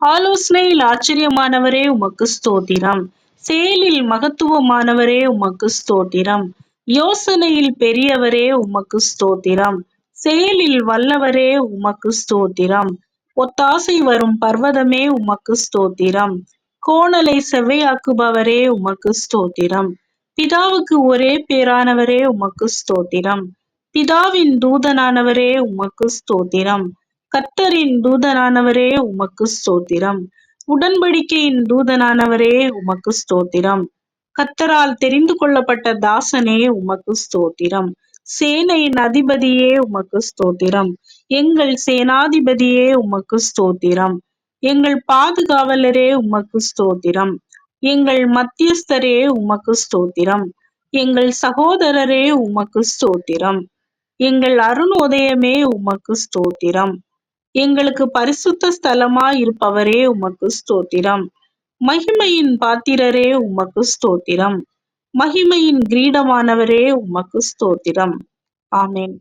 ஆலோசனையில் ஆச்சரியமானவரே உமக்கு ஸ்தோத்திரம். செயலில் மகத்துவமானவரே உமக்கு ஸ்தோத்திரம். யோசனையில் பெரியவரே உமக்கு ஸ்தோத்திரம். செயலில் வல்லவரே உமக்கு ஸ்தோத்திரம். ஒத்தாசை வரும் பர்வதமே உமக்கு ஸ்தோத்திரம். கோணலை செவ்வையாக்குபவரே உமக்கு ஸ்தோத்திரம். பிதாவுக்கு ஒரே பேரானவரே உமக்கு ஸ்தோத்திரம். பிதாவின் தூதனானவரே உமக்கு ஸ்தோத்திரம். கர்த்தரின் தூதனானவரே உமக்கு ஸ்தோத்திரம். உடன்படிக்கையின் தூதனானவரே உமக்கு ஸ்தோத்திரம். கத்தரால் தெரிந்து கொள்ளப்பட்ட தாசனே உமக்கு ஸ்தோத்திரம். சேனையின் அதிபதியே உமக்கு ஸ்தோத்திரம். எங்கள் சேனாதிபதியே உமக்கு ஸ்தோத்திரம். எங்கள் பாதுகாவலரே உமக்கு ஸ்தோத்திரம். எங்கள் மத்தியஸ்தரே உமக்கு ஸ்தோத்திரம். எங்கள் சகோதரரே உமக்கு ஸ்தோத்திரம். எங்கள் அருணோதயமே உமக்கு ஸ்தோத்திரம். எங்களுக்கு பரிசுத்த ஸ்தலமா இருப்பவரே உமக்கு ஸ்தோத்திரம். மகிமையின் பாத்திரரே உமக்கு ஸ்தோத்திரம். மகிமையின் கிரீடமானவரே உமக்கு ஸ்தோத்திரம். ஆமேன்.